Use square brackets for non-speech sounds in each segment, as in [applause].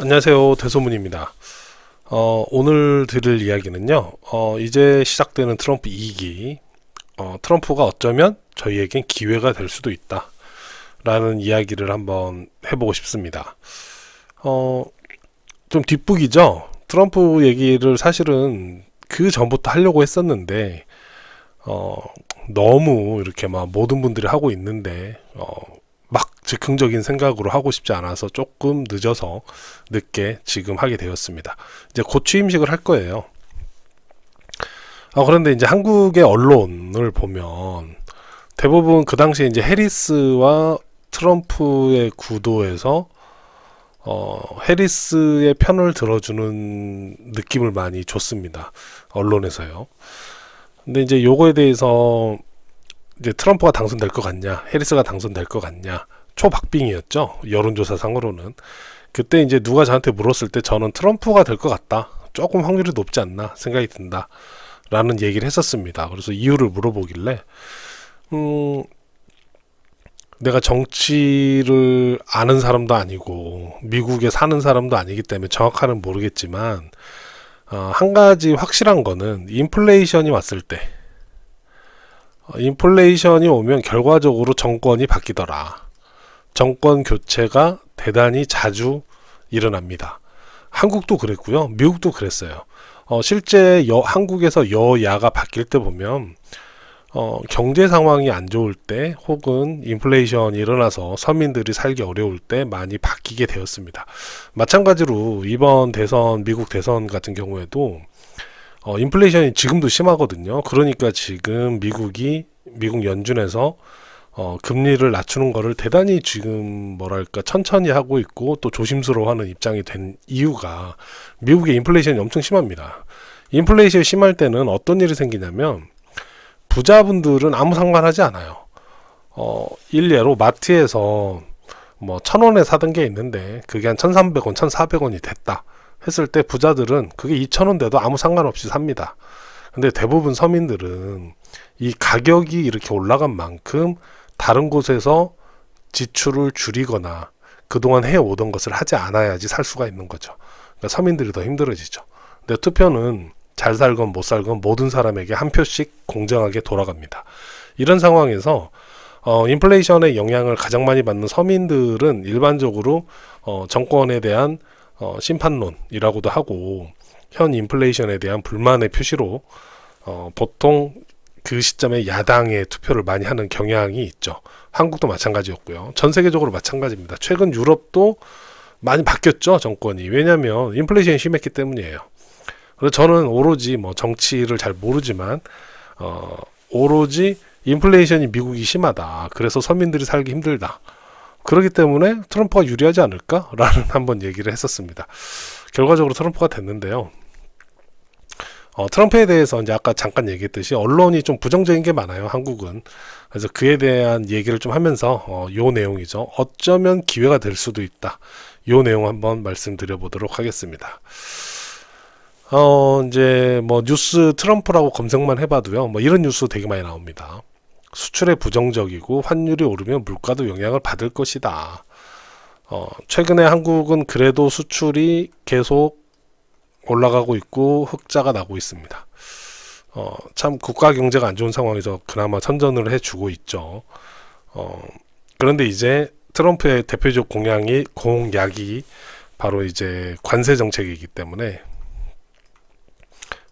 안녕하세요. 대소문입니다. 어, 오늘 들을 이야기는요, 어, 이제 시작되는 트럼프 2기, 어, 트럼프가 어쩌면 저희에겐 기회가 될 수도 있다. 라는 이야기를 한번 해보고 싶습니다. 어, 좀 뒷북이죠? 트럼프 얘기를 사실은 그 전부터 하려고 했었는데, 어, 너무 이렇게 막 모든 분들이 하고 있는데, 어, 막 즉흥적인 생각으로 하고 싶지 않아서 조금 늦어서 늦게 지금 하게 되었습니다. 이제 곧 취임식을 할 거예요. 아, 그런데 이제 한국의 언론을 보면 대부분 그 당시에 이제 해리스와 트럼프의 구도에서 어, 해리스의 편을 들어주는 느낌을 많이 줬습니다. 언론에서요. 근데 이제 요거에 대해서 이제 트럼프가 당선될 것 같냐, 해리스가 당선될 것 같냐, 초박빙이었죠. 여론조사상으로는. 그때 이제 누가 저한테 물었을 때 저는 트럼프가 될 것 같다. 조금 확률이 높지 않나 생각이 든다. 라는 얘기를 했었습니다. 그래서 이유를 물어보길래, 음, 내가 정치를 아는 사람도 아니고, 미국에 사는 사람도 아니기 때문에 정확하는 모르겠지만, 어, 한 가지 확실한 거는 인플레이션이 왔을 때, 어, 인플레이션이 오면 결과적으로 정권이 바뀌더라. 정권 교체가 대단히 자주 일어납니다. 한국도 그랬고요. 미국도 그랬어요. 어, 실제 여, 한국에서 여야가 바뀔 때 보면 어, 경제 상황이 안 좋을 때 혹은 인플레이션이 일어나서 서민들이 살기 어려울 때 많이 바뀌게 되었습니다. 마찬가지로 이번 대선 미국 대선 같은 경우에도 어, 인플레이션이 지금도 심하거든요. 그러니까 지금 미국이 미국 연준에서 어, 금리를 낮추는 거를 대단히 지금 뭐랄까 천천히 하고 있고 또 조심스러워하는 입장이 된 이유가 미국의 인플레이션이 엄청 심합니다. 인플레이션이 심할 때는 어떤 일이 생기냐면 부자분들은 아무 상관하지 않아요. 어, 일례로 마트에서 뭐 천 원에 사던 게 있는데 그게 한 천삼백 원, 천사백 원이 됐다 했을 때 부자들은 그게 이천 원 돼도 아무 상관없이 삽니다. 근데 대부분 서민들은 이 가격이 이렇게 올라간 만큼 다른 곳에서 지출을 줄이거나 그동안 해오던 것을 하지 않아야지 살 수가 있는 거죠. 그러니까 서민들이 더 힘들어지죠. 근데 투표는 잘 살건 못 살건 모든 사람에게 한 표씩 공정하게 돌아갑니다. 이런 상황에서 어, 인플레이션의 영향을 가장 많이 받는 서민들은 일반적으로 어, 정권에 대한 어, 심판론이라고도 하고 현 인플레이션에 대한 불만의 표시로 어, 보통 그 시점에 야당에 투표를 많이 하는 경향이 있죠. 한국도 마찬가지였고요. 전 세계적으로 마찬가지입니다. 최근 유럽도 많이 바뀌었죠 정권이 왜냐하면 인플레이션이 심했기 때문이에요. 그래서 저는 오로지 뭐 정치를 잘 모르지만 어, 오로지 인플레이션이 미국이 심하다. 그래서 서민들이 살기 힘들다. 그렇기 때문에 트럼프가 유리하지 않을까라는 [laughs] 한번 얘기를 했었습니다. 결과적으로 트럼프가 됐는데요. 어, 트럼프에 대해서 이제 아까 잠깐 얘기했듯이 언론이 좀 부정적인 게 많아요, 한국은. 그래서 그에 대한 얘기를 좀 하면서 어, 요 내용이죠. 어쩌면 기회가 될 수도 있다. 요 내용 한번 말씀드려 보도록 하겠습니다. 어, 이제 뭐 뉴스 트럼프라고 검색만 해봐도요, 뭐 이런 뉴스 되게 많이 나옵니다. 수출에 부정적이고 환율이 오르면 물가도 영향을 받을 것이다. 어, 최근에 한국은 그래도 수출이 계속 올라가고 있고 흑자가 나고 있습니다. 어, 참 국가 경제가 안 좋은 상황에서 그나마 선전을 해주고 있죠. 어, 그런데 이제 트럼프의 대표적 공약이 공약이 바로 이제 관세 정책이기 때문에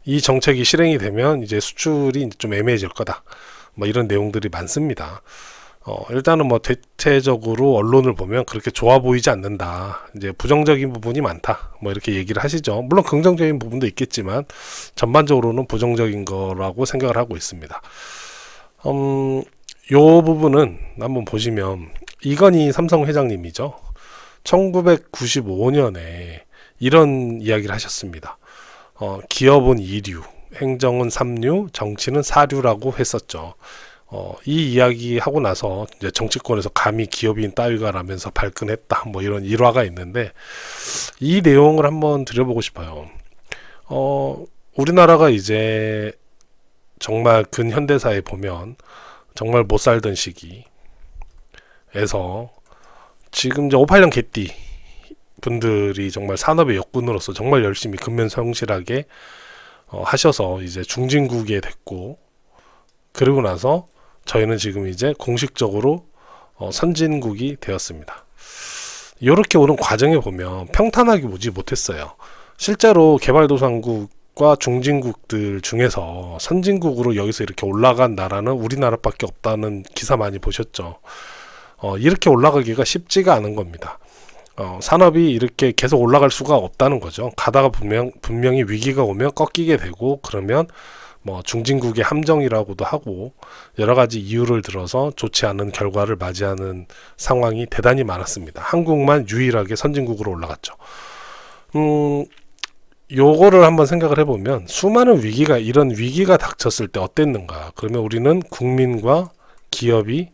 이 정책이 실행이 되면 이제 수출이 좀 애매해질 거다. 뭐 이런 내용들이 많습니다. 어, 일단은 뭐 대체적으로 언론을 보면 그렇게 좋아 보이지 않는다. 이제 부정적인 부분이 많다. 뭐 이렇게 얘기를 하시죠. 물론 긍정적인 부분도 있겠지만 전반적으로는 부정적인 거라고 생각을 하고 있습니다. 음, 요 부분은 한번 보시면 이건희 삼성 회장님이죠. 1995년에 이런 이야기를 하셨습니다. 어, 기업은 이류, 행정은 삼류, 정치는 사류라고 했었죠. 어, 이 이야기 하고 나서 이제 정치권에서 감히 기업인 따위가라면서 발끈했다. 뭐 이런 일화가 있는데 이 내용을 한번 드려보고 싶어요. 어, 우리나라가 이제 정말 근현대사에 보면 정말 못 살던 시기에서 지금 이제 58년 개띠 분들이 정말 산업의 역군으로서 정말 열심히 근면 성실하게 어, 하셔서 이제 중진국에 됐고 그리고 나서 저희는 지금 이제 공식적으로 어, 선진국이 되었습니다. 이렇게 오는 과정에 보면 평탄하게 오지 못했어요. 실제로 개발도상국과 중진국들 중에서 선진국으로 여기서 이렇게 올라간 나라는 우리나라밖에 없다는 기사 많이 보셨죠. 어, 이렇게 올라가기가 쉽지가 않은 겁니다. 어, 산업이 이렇게 계속 올라갈 수가 없다는 거죠. 가다가 분명, 분명히 위기가 오면 꺾이게 되고 그러면 뭐 중진국의 함정이라고도 하고 여러 가지 이유를 들어서 좋지 않은 결과를 맞이하는 상황이 대단히 많았습니다. 한국만 유일하게 선진국으로 올라갔죠. 음, 요거를 한번 생각을 해보면 수많은 위기가 이런 위기가 닥쳤을 때 어땠는가? 그러면 우리는 국민과 기업이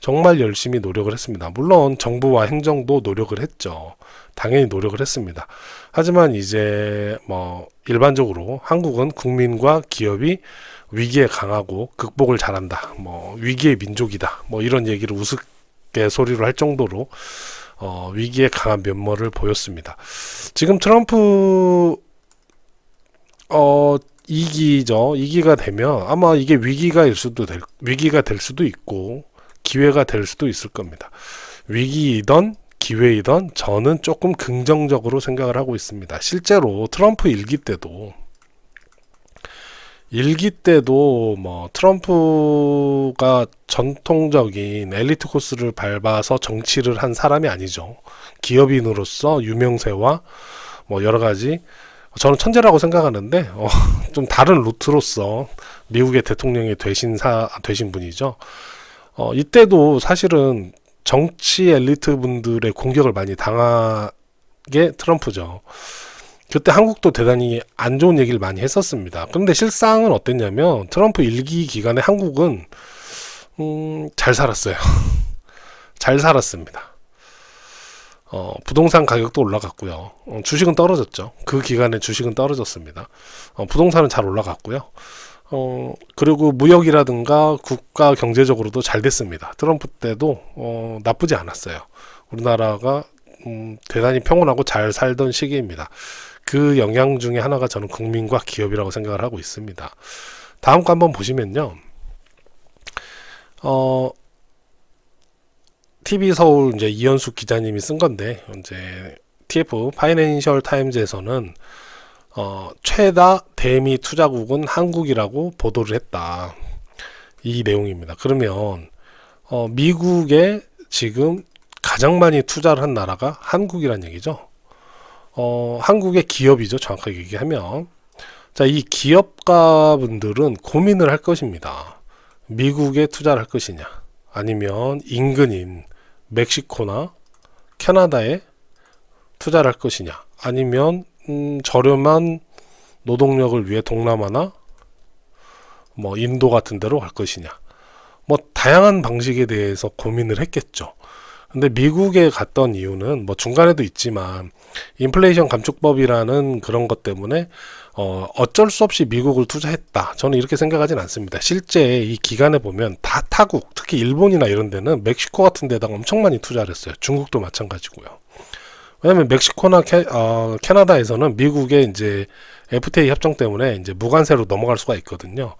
정말 열심히 노력을 했습니다. 물론 정부와 행정도 노력을 했죠. 당연히 노력을 했습니다. 하지만 이제 뭐 일반적으로 한국은 국민과 기업이 위기에 강하고 극복을 잘한다. 뭐 위기의 민족이다. 뭐 이런 얘기를 우습게 소리로 할 정도로 어, 위기에 강한 면모를 보였습니다. 지금 트럼프 어 2기죠. 2기가 되면 아마 이게 위기가일 수도 될 위기가 될 수도 있고 기회가 될 수도 있을 겁니다. 위기이던 기회이던 저는 조금 긍정적으로 생각을 하고 있습니다. 실제로 트럼프 일기 때도 일기 때도 뭐 트럼프가 전통적인 엘리트 코스를 밟아서 정치를 한 사람이 아니죠. 기업인으로서 유명세와 뭐 여러 가지 저는 천재라고 생각하는데 어, [laughs] 좀 다른 루트로서 미국의 대통령이 되신 사 되신 분이죠. 어, 이때도 사실은 정치 엘리트 분들의 공격을 많이 당하게 트럼프죠. 그때 한국도 대단히 안 좋은 얘기를 많이 했었습니다. 근데 실상은 어땠냐면 트럼프 일기 기간에 한국은 음, 잘 살았어요. [laughs] 잘 살았습니다. 어, 부동산 가격도 올라갔고요. 어, 주식은 떨어졌죠. 그 기간에 주식은 떨어졌습니다. 어, 부동산은 잘 올라갔고요. 어, 그리고 무역이라든가 국가 경제적으로도 잘 됐습니다. 트럼프 때도 어, 나쁘지 않았어요. 우리나라가 음, 대단히 평온하고 잘 살던 시기입니다. 그 영향 중에 하나가 저는 국민과 기업이라고 생각을 하고 있습니다. 다음 거 한번 보시면요. 어, TV 서울 이제 이현숙 기자님이 쓴 건데, 이제 TF 파이낸셜 타임즈에서는 어, 최다 대미 투자국은 한국이라고 보도를 했다. 이 내용입니다. 그러면 어, 미국에 지금 가장 많이 투자를 한 나라가 한국이란 얘기죠. 어, 한국의 기업이죠. 정확하게 얘기하면. 자, 이 기업가 분들은 고민을 할 것입니다. 미국에 투자를 할 것이냐, 아니면 인근인 멕시코나 캐나다에 투자를 할 것이냐, 아니면 음, 저렴한 노동력을 위해 동남아나 뭐 인도 같은 데로 갈 것이냐. 뭐 다양한 방식에 대해서 고민을 했겠죠. 근데 미국에 갔던 이유는 뭐 중간에도 있지만 인플레이션 감축법이라는 그런 것 때문에 어 어쩔 수 없이 미국을 투자했다. 저는 이렇게 생각하진 않습니다. 실제 이 기간에 보면 다 타국, 특히 일본이나 이런 데는 멕시코 같은 데다가 엄청 많이 투자를 했어요. 중국도 마찬가지고요. 왜냐면 멕시코나 캐, 어, 캐나다에서는 미국의 이제 FTA 협정 때문에 이제 무관세로 넘어갈 수가 있거든요.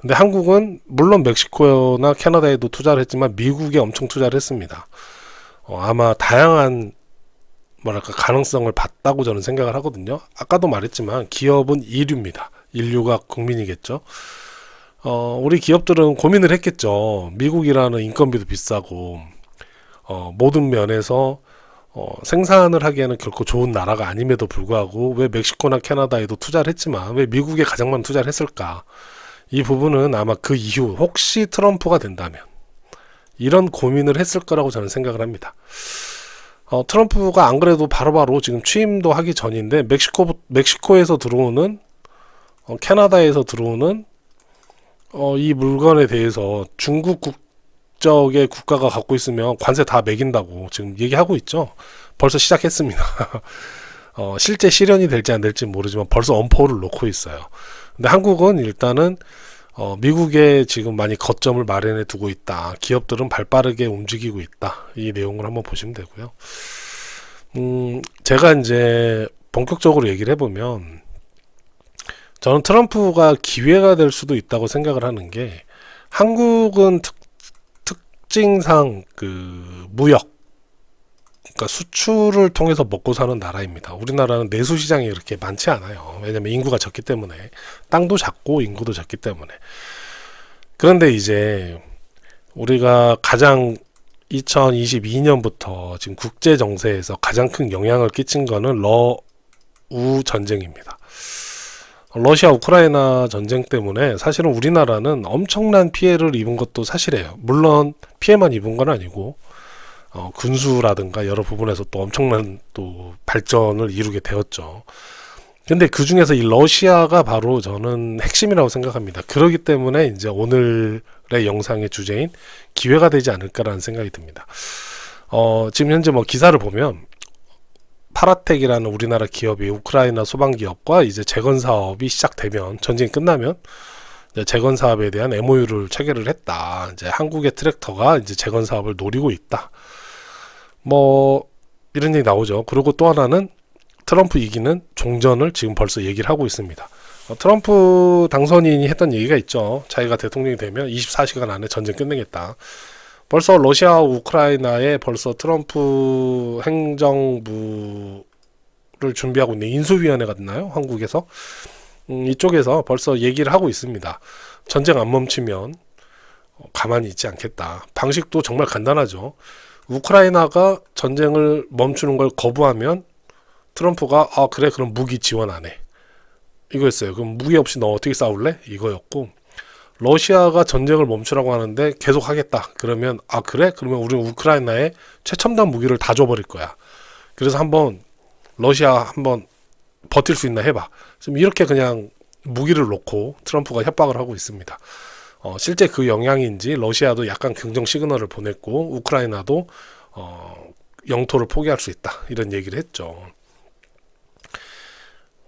근데 한국은 물론 멕시코나 캐나다에도 투자를 했지만 미국에 엄청 투자를 했습니다. 어, 아마 다양한 뭐랄까 가능성을 봤다고 저는 생각을 하거든요. 아까도 말했지만 기업은 인류입니다. 인류가 국민이겠죠. 어, 우리 기업들은 고민을 했겠죠. 미국이라는 인건비도 비싸고 어, 모든 면에서 어, 생산을 하기에는 결코 좋은 나라가 아님에도 불구하고 왜 멕시코나 캐나다에도 투자를 했지만 왜 미국에 가장 많은 투자를 했을까? 이 부분은 아마 그 이후 혹시 트럼프가 된다면 이런 고민을 했을 거라고 저는 생각을 합니다. 어, 트럼프가 안 그래도 바로바로 지금 취임도 하기 전인데 멕시코 멕시코에서 들어오는 어, 캐나다에서 들어오는 어, 이 물건에 대해서 중국 국 국적의 국가가 갖고 있으면 관세 다 매긴다고 지금 얘기하고 있죠. 벌써 시작했습니다. [laughs] 어, 실제 실현이 될지 안 될지 모르지만 벌써 엄포를 놓고 있어요. 근데 한국은 일단은 어, 미국에 지금 많이 거점을 마련해 두고 있다. 기업들은 발 빠르게 움직이고 있다. 이 내용을 한번 보시면 되고요. 음, 제가 이제 본격적으로 얘기를 해보면 저는 트럼프가 기회가 될 수도 있다고 생각을 하는 게 한국은 특, 특징상 그 무역 그러니까 수출을 통해서 먹고 사는 나라입니다. 우리나라는 내수 시장이 이렇게 많지 않아요. 왜냐면 인구가 적기 때문에 땅도 작고 인구도 적기 때문에 그런데 이제 우리가 가장 2022년부터 지금 국제 정세에서 가장 큰 영향을 끼친 거는 러우 전쟁입니다. 러시아 우크라이나 전쟁 때문에 사실은 우리나라는 엄청난 피해를 입은 것도 사실이에요. 물론 피해만 입은 건 아니고 어, 군수라든가 여러 부분에서 또 엄청난 또 발전을 이루게 되었죠. 근데 그 중에서 이 러시아가 바로 저는 핵심이라고 생각합니다. 그렇기 때문에 이제 오늘의 영상의 주제인 기회가 되지 않을까라는 생각이 듭니다. 어, 지금 현재 뭐 기사를 보면 파라텍이라는 우리나라 기업이 우크라이나 소방 기업과 이제 재건 사업이 시작되면 전쟁이 끝나면 이제 재건 사업에 대한 MOU를 체결을 했다. 이제 한국의 트랙터가 이제 재건 사업을 노리고 있다. 뭐 이런 얘기 나오죠. 그리고 또 하나는 트럼프 이기는 종전을 지금 벌써 얘기를 하고 있습니다. 어, 트럼프 당선인이 했던 얘기가 있죠. 자기가 대통령이 되면 24시간 안에 전쟁 끝내겠다. 벌써 러시아 우크라이나에 벌써 트럼프 행정부를 준비하고 있는 인수위원회가 있나요? 한국에서 음, 이쪽에서 벌써 얘기를 하고 있습니다. 전쟁 안 멈추면 어, 가만히 있지 않겠다. 방식도 정말 간단하죠. 우크라이나가 전쟁을 멈추는 걸 거부하면 트럼프가 아 그래 그럼 무기 지원 안 해. 이거였어요. 그럼 무기 없이 너 어떻게 싸울래? 이거였고 러시아가 전쟁을 멈추라고 하는데 계속 하겠다. 그러면 아 그래? 그러면 우리는 우크라이나에 최첨단 무기를 다 줘버릴 거야. 그래서 한번 러시아 한번 버틸 수 있나 해봐. 지금 이렇게 그냥 무기를 놓고 트럼프가 협박을 하고 있습니다. 어, 실제 그 영향인지 러시아도 약간 긍정 시그널을 보냈고 우크라이나도 어, 영토를 포기할 수 있다 이런 얘기를 했죠.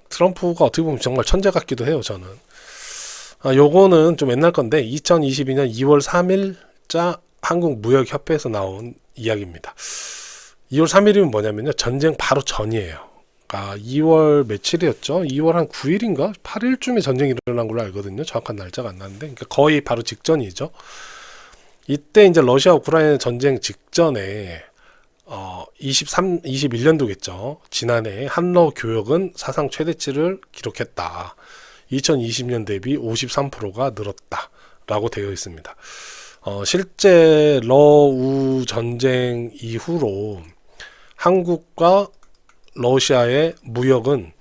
트럼프가 어떻게 보면 정말 천재 같기도 해요. 저는. 아, 요거는 좀 옛날 건데 2022년 2월 3일자 한국무역협회에서 나온 이야기입니다. 2월 3일이면 뭐냐면요. 전쟁 바로 전이에요. 아, 2월 며칠이었죠? 2월 한 9일인가? 8일쯤에 전쟁이 일어난 걸로 알거든요. 정확한 날짜가 안 나는데. 그러니까 거의 바로 직전이죠. 이때 이제 러시아 우크라이나 전쟁 직전에 어, 23, 21년도겠죠. 지난해 한러 교역은 사상 최대치를 기록했다. 2020년 대비 53%가 늘었다. 라고 되어 있습니다. 어, 실제 러우 전쟁 이후로 한국과 러시아의 무역은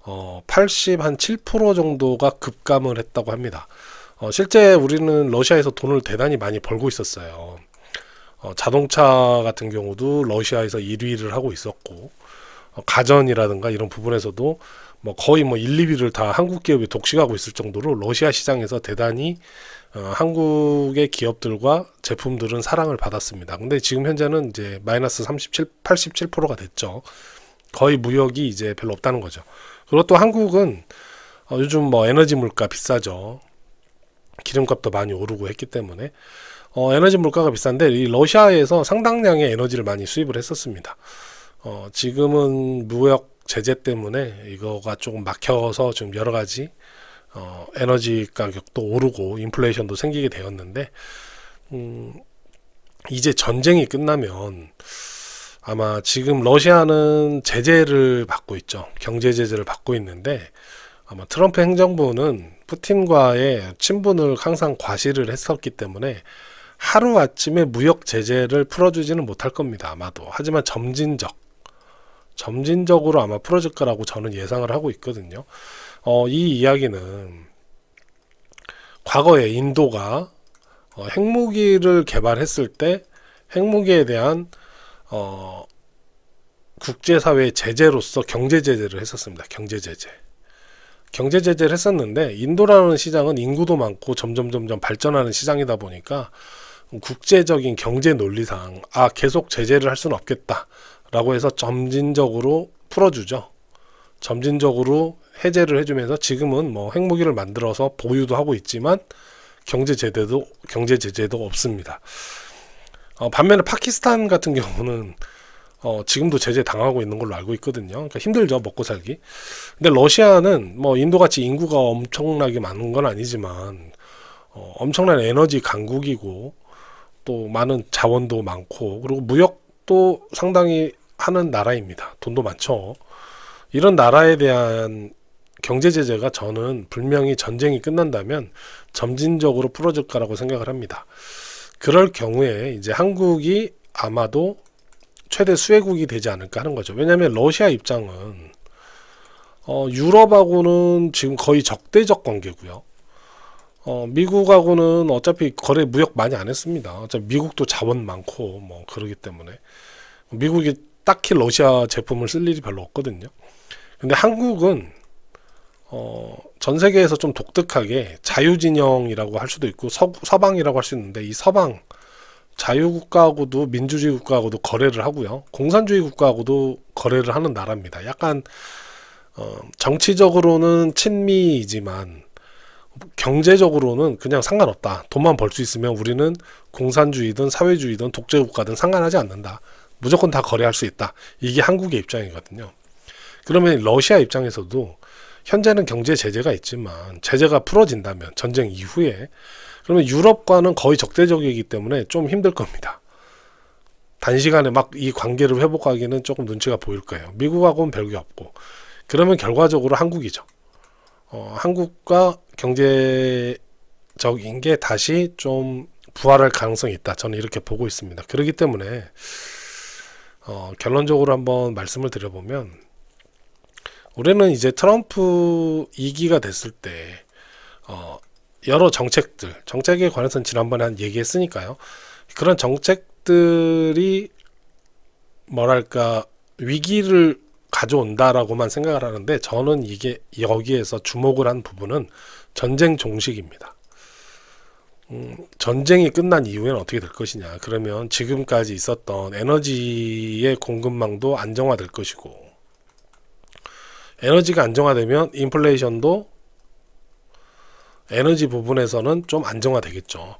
어, 80 한 7% 정도가 급감을 했다고 합니다. 어, 실제 우리는 러시아에서 돈을 대단히 많이 벌고 있었어요. 어, 자동차 같은 경우도 러시아에서 1위를 하고 있었고 어, 가전이라든가 이런 부분에서도 뭐 거의 뭐 1, 2위를 다 한국 기업이 독식하고 있을 정도로 러시아 시장에서 대단히 어, 한국의 기업들과 제품들은 사랑을 받았습니다. 근데 지금 현재는 이제 마이너스 37, 87%가 됐죠. 거의 무역이 이제 별로 없다는 거죠. 그리고 또 한국은 어, 요즘 뭐 에너지 물가 비싸죠. 기름값도 많이 오르고 했기 때문에 어, 에너지 물가가 비싼데 이 러시아에서 상당량의 에너지를 많이 수입을 했었습니다. 어, 지금은 무역 제재 때문에 이거가 조금 막혀서 좀 여러 가지 어, 에너지 가격도 오르고 인플레이션도 생기게 되었는데 음, 이제 전쟁이 끝나면 아마 지금 러시아는 제재를 받고 있죠. 경제 제재를 받고 있는데 아마 트럼프 행정부는 푸틴과의 친분을 항상 과시를 했었기 때문에 하루 아침에 무역 제재를 풀어주지는 못할 겁니다. 아마도. 하지만 점진적, 점진적으로 아마 풀어질 거라고 저는 예상을 하고 있거든요. 어, 이 이야기는 과거에 인도가 어, 핵무기를 개발했을 때 핵무기에 대한 어, 국제사회의 제재로서 경제 제재를 했었습니다. 경제 제재. 경제 제재를 했었는데 인도라는 시장은 인구도 많고 점점 점점 발전하는 시장이다 보니까 국제적인 경제 논리상 아 계속 제재를 할 수는 없겠다 라고 해서 점진적으로 풀어주죠. 점진적으로 해제를 해주면서 지금은 뭐 핵무기를 만들어서 보유도 하고 있지만 경제 제재도 경제 제재도 없습니다. 어, 반면에 파키스탄 같은 경우는 어, 지금도 제재 당하고 있는 걸로 알고 있거든요. 그러니까 힘들죠 먹고 살기. 근데 러시아는 뭐 인도같이 인구가 엄청나게 많은 건 아니지만 어, 엄청난 에너지 강국이고 또 많은 자원도 많고 그리고 무역도 상당히 하는 나라입니다. 돈도 많죠. 이런 나라에 대한 경제 제재가 저는 분명히 전쟁이 끝난다면 점진적으로 풀어질 거라고 생각을 합니다. 그럴 경우에 이제 한국이 아마도 최대 수혜국이 되지 않을까 하는 거죠. 왜냐하면 러시아 입장은 어, 유럽하고는 지금 거의 적대적 관계고요. 어, 미국하고는 어차피 거래 무역 많이 안 했습니다. 어차피 미국도 자원 많고 뭐 그러기 때문에 미국이 딱히 러시아 제품을 쓸 일이 별로 없거든요. 근데 한국은 어, 전 세계에서 좀 독특하게 자유진영이라고 할 수도 있고 서, 서방이라고 할 수 있는데 이 서방 자유국가하고도 민주주의 국가하고도 거래를 하고요. 공산주의 국가하고도 거래를 하는 나라입니다. 약간 어, 정치적으로는 친미이지만 경제적으로는 그냥 상관없다. 돈만 벌 수 있으면 우리는 공산주의든 사회주의든 독재 국가든 상관하지 않는다. 무조건 다 거래할 수 있다. 이게 한국의 입장이거든요. 그러면 러시아 입장에서도 현재는 경제 제재가 있지만 제재가 풀어진다면 전쟁 이후에 그러면 유럽과는 거의 적대적이기 때문에 좀 힘들 겁니다. 단시간에 막 이 관계를 회복하기는 조금 눈치가 보일 거예요. 미국하고는 별게 없고 그러면 결과적으로 한국이죠. 어, 한국과 경제적인 게 다시 좀 부활할 가능성이 있다. 저는 이렇게 보고 있습니다. 그렇기 때문에 어, 결론적으로 한번 말씀을 드려보면 우리는 이제 트럼프 2기가 됐을 때 어, 여러 정책들, 정책에 관해서는 지난번에 한 얘기했으니까요. 그런 정책들이 뭐랄까 위기를 가져온다라고만 생각을 하는데 저는 이게 여기에서 주목을 한 부분은 전쟁 종식입니다. 음, 전쟁이 끝난 이후에는 어떻게 될 것이냐. 그러면 지금까지 있었던 에너지의 공급망도 안정화될 것이고, 에너지가 안정화되면 인플레이션도 에너지 부분에서는 좀 안정화되겠죠.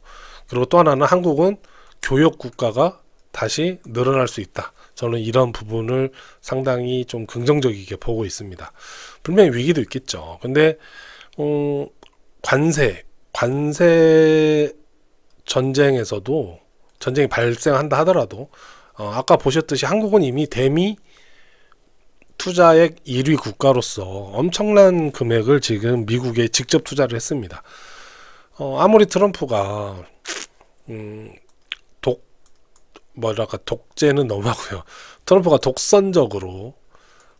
그리고 또 하나는 한국은 교역 국가가 다시 늘어날 수 있다. 저는 이런 부분을 상당히 좀 긍정적이게 보고 있습니다. 분명히 위기도 있겠죠. 근데 음, 관세, 관세 전쟁에서도 전쟁이 발생한다 하더라도 어, 아까 보셨듯이 한국은 이미 대미 투자액 1위 국가로서 엄청난 금액을 지금 미국에 직접 투자를 했습니다. 어, 아무리 트럼프가 음, 독 뭐랄까 독재는 너무하고요. 트럼프가 독선적으로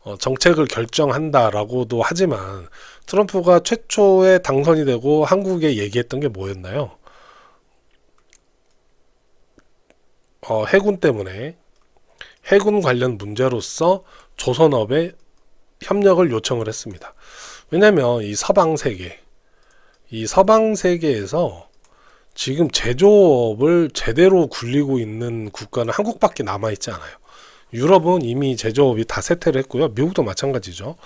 어, 정책을 결정한다라고도 하지만 트럼프가 최초에 당선이 되고 한국에 얘기했던 게 뭐였나요? 어, 해군 때문에 해군 관련 문제로서 조선업에 협력을 요청을 했습니다. 왜냐하면 이 서방 세계, 이 서방 세계에서 지금 제조업을 제대로 굴리고 있는 국가는 한국밖에 남아 있지 않아요. 유럽은 이미 제조업이 다 쇠퇴를 했고요. 미국도 마찬가지죠.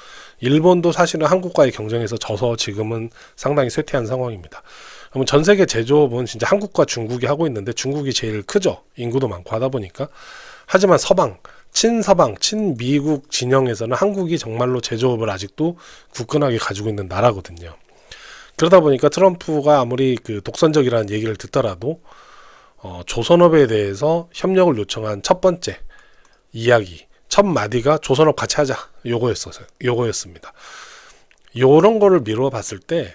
일본도 사실은 한국과의 경쟁에서 져서 지금은 상당히 쇠퇴한 상황입니다. 그러면 전 세계 제조업은 진짜 한국과 중국이 하고 있는데 중국이 제일 크죠. 인구도 많고 하다 보니까. 하지만 서방, 친서방, 친미국 진영에서는 한국이 정말로 제조업을 아직도 굳건하게 가지고 있는 나라거든요. 그러다 보니까 트럼프가 아무리 그 독선적이라는 얘기를 듣더라도 어, 조선업에 대해서 협력을 요청한 첫 번째 이야기, 첫 마디가 조선업 같이 하자 요거였어요. 요거였습니다. 요런 거를 미루어 봤을 때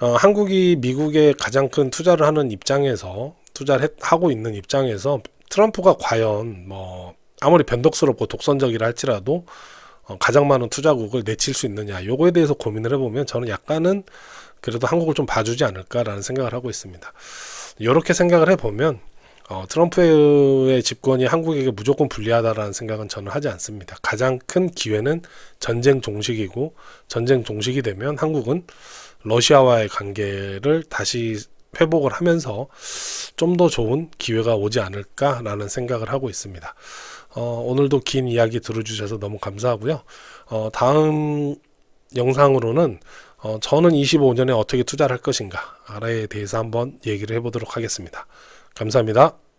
어, 한국이 미국에 가장 큰 투자를 하는 입장에서 투자를 했, 하고 있는 입장에서 트럼프가 과연 뭐 아무리 변덕스럽고 독선적이라 할지라도 어, 가장 많은 투자국을 내칠 수 있느냐 요거에 대해서 고민을 해보면 저는 약간은 그래도 한국을 좀 봐주지 않을까라는 생각을 하고 있습니다. 이렇게 생각을 해보면 어, 트럼프의 집권이 한국에게 무조건 불리하다라는 생각은 저는 하지 않습니다. 가장 큰 기회는 전쟁 종식이고 전쟁 종식이 되면 한국은 러시아와의 관계를 다시 회복을 하면서 좀 더 좋은 기회가 오지 않을까라는 생각을 하고 있습니다. 어, 오늘도 긴 이야기 들어주셔서 너무 감사하고요. 어, 다음 영상으로는 어, 저는 25년에 어떻게 투자를 할 것인가에 대해서 한번 얘기를 해보도록 하겠습니다. 감사합니다.